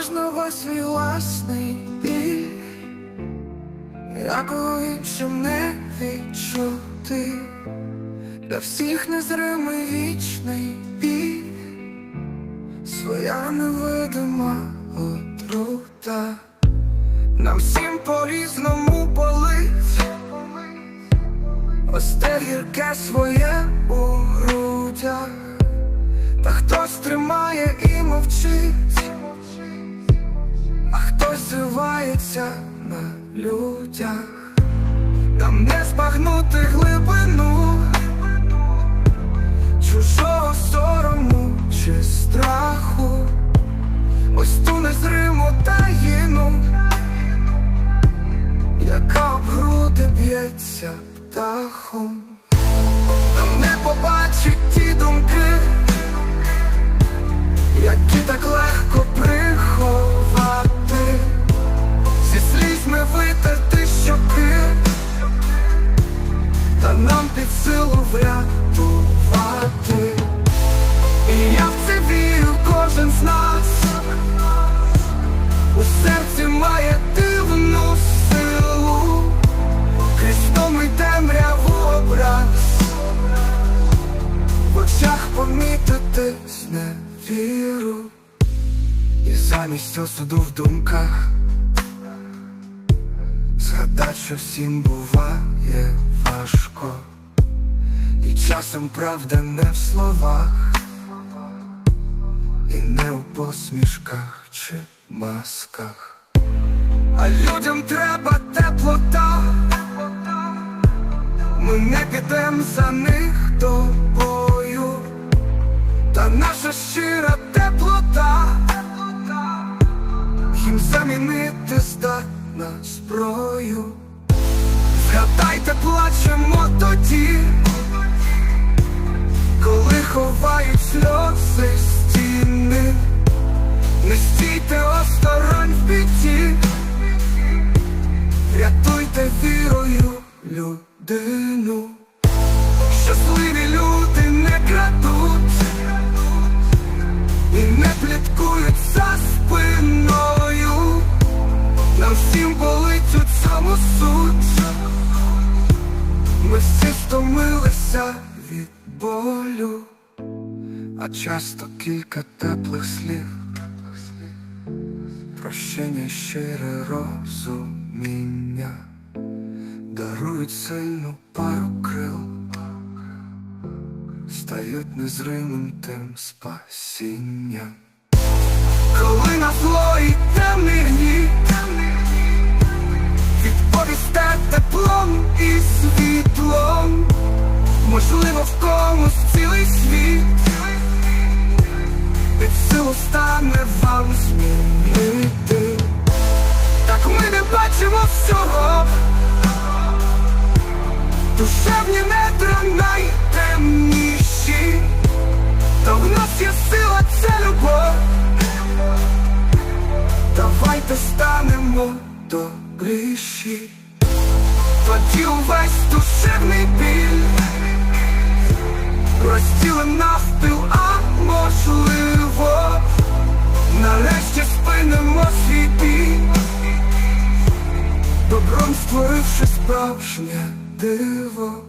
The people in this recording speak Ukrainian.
кожного свій власний біль, якого іншим не відчути, для всіх незримий вічний біль, своя невидима отрута, нам всім по-різному болить. Ось те гірке своє у грудях, та хтось тримає і мовчить, а на людях, нам не збагнути глибину чужого сорому чи страху, ось ту незриму таїну, яка об груди б'ється птахом, нам не побачить ті думки, нас. У серці має дивну силу, тому й темряву образ, в очах помітити зневіру, і замість осуду в думках. Згадать, що всім буває важко, і часом правда не в словах, і не у посмішках чи масках. А людям треба теплота, ми не підем за них до бою, та наша щира теплота, їм замінити здатна зброю. Згадайте, плачемо тоді, коли ховають сльози рятуйте вірою людину. Щасливі люди не крадуть і не пліткують за спиною. Нам всім болить у цьому суть. Ми всі стомилися від болю, а часто кілька теплих слів прощення, щире розуміння дарують сильну пару крил, стають незримим тим спасінням. Коли на злої темний гнів відповісте теплом і світлом, можливо, в комусь цілий світ всього, душевні недра найтемніші, та в нас є сила, це любов. Давайте станемо добріші, тоді увесь душевний біль. Розділим навпіл, а можливо, створивши справжнє диво.